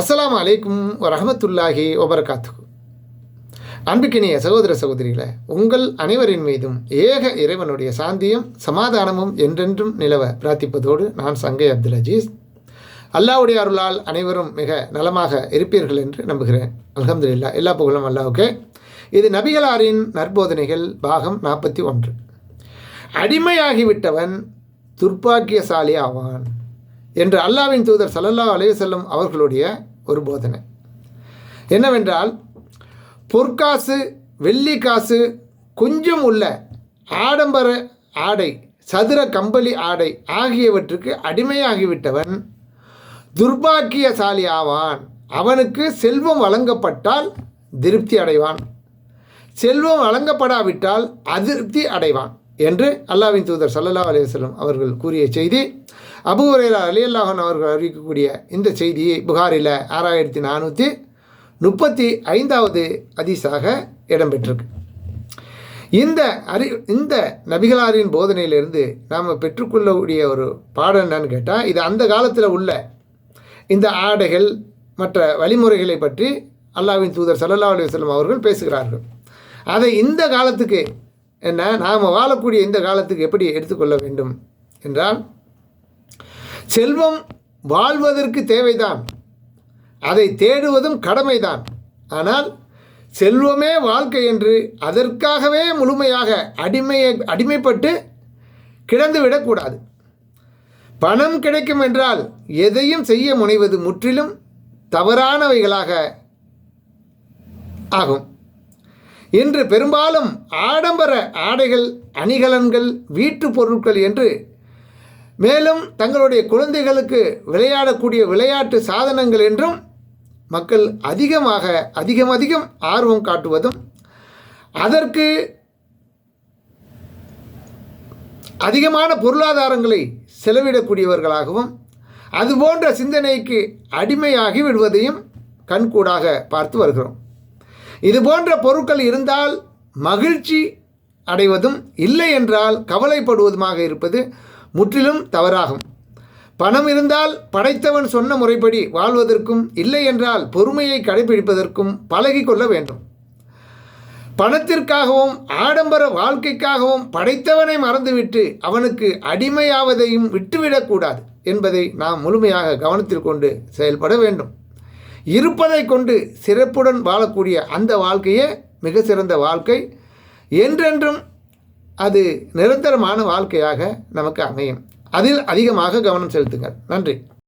அஸ்லாம் அலைக்கும் வரஹமத்துல்லாஹி வபரகாத்து அன்புக்கினிய சகோதர சகோதரிகளே உங்கள் அனைவரின் மீதும் ஏக இறைவனுடைய சாந்தியும் சமாதானமும் என்றென்றும் நிலவ பிரார்த்திப்பதோடு நான் சங்கை அப்துல் அஜீஸ். அல்லாவுடைய அருளால் அனைவரும் மிக நலமாக இருப்பீர்கள் என்று நம்புகிறேன். அல்ஹம்துலில்லாஹ் எல்லா புகழும் அல்லாவுக்கு இது நபிகளாரின் நற்போதனைகள் பாகம் நாற்பத்தி ஒன்று. அடிமையாகிவிட்டவன் துர்ப்பாக்கியசாலி ஆவான் என்று அல்லாவின் தூதர் சல்லல்லா அலைஹி செல்லும் அவர்களுடைய ஒரு போதனை. என்னவென்றால் பொற்காசு வெள்ளி காசு கொஞ்சம் உள்ள ஆடம்பர ஆடை சதுர கம்பளி ஆடை ஆகியவற்றுக்கு அடிமையாகிவிட்டவன் துர்பாக்கியசாலி ஆவான். அவனுக்கு செல்வம் வழங்கப்பட்டால் திருப்தி அடைவான். செல்வம் வழங்கப்படாவிட்டால் அதிருப்தி அடைவான். என்று அல்லாவின் தூதர் சல்லல்லா அலையம் அவர்கள் கூறிய செய்தி. அபு ஹுரைரா அலி அல்லாஹன் அவர்கள் அறிவிக்கக்கூடிய இந்த செய்தியை புகாரில் ஆறாயிரத்தி நானூற்றி முப்பத்தி ஐந்தாவது அதிசாக இடம்பெற்றிருக்கு. இந்த அறி இந்த நபிகளாரின் போதனையிலிருந்து நாம் பெற்றுக்கொள்ளக்கூடிய ஒரு பாடம் என்னன்னு கேட்டால் இது அந்த காலத்தில் உள்ள இந்த ஆடைகள் மற்ற வழிமுறைகளை பற்றி அல்லாவின் தூதர் சல்லல்லா அலி அவர்கள் பேசுகிறார்கள். அதை இந்த காலத்துக்கு என்ன? நாம் வாழக்கூடிய இந்த காலத்துக்கு எப்படி எடுத்துக்கொள்ள வேண்டும்? என்றால் செல்வம் வாழ்வதற்கு தேவைதான். அதை தேடுவதும் கடமைதான். ஆனால் செல்வமே வாழ்க்கை என்று அதற்காகவே முழுமையாக அடிமையை அடிமைப்பட்டு கிடந்து விடக்கூடாது பணம் கிடைக்கும் என்றால் எதையும் செய்ய முனைவது முற்றிலும் தவறானவைகளாக ஆகும். இன்று பெரும்பாலும் ஆடம்பர ஆடைகள் அணிகலன்கள் வீட்டு பொருட்கள் என்று மேலும் தங்களுடைய குழந்தைகளுக்கு விளையாடக்கூடிய விளையாட்டு சாதனங்கள் என்றும் மக்கள் அதிகமாக அதிகம் அதிகம் ஆர்வம் காட்டுவதும் அதற்கு அதிகமான பொருளாதாரங்களை செலவிடக்கூடியவர்களாகவும் அதுபோன்ற சிந்தனைக்கு அடிமையாகி விடுவதையும் கண்கூடாக பார்த்து வருகிறோம். இது போன்ற பொருட்கள் இருந்தால் மகிழ்ச்சி அடைவதும் இல்லை என்றால் கவலைப்படுவதுமாக இருப்பது முற்றிலும் தவறாகும். பணம் இருந்தால் படைத்தவன் சொன்ன முறைப்படி வாழ்வதற்கும் இல்லை என்றால் பொறுமையை கடைபிடிப்பதற்கும் பழகி கொள்ள வேண்டும். பணத்திற்காகவும் ஆடம்பர வாழ்க்கைக்காகவும் படைத்தவனை மறந்துவிட்டு அவனுக்கு அடிமையாவதையும் விட்டுவிடக்கூடாது என்பதை நாம் முழுமையாக கவனத்தில் கொண்டு செயல்பட வேண்டும். இருப்பதை கொண்டு சிறப்புடன் வாழக்கூடிய அந்த வாழ்க்கையே மிக சிறந்த வாழ்க்கை. என்றென்றும் அது நிரந்தரமான வாழ்க்கையாக நமக்கு அமையும். அதில் அதிகமாக கவனம் செலுத்துங்கள். நன்றி.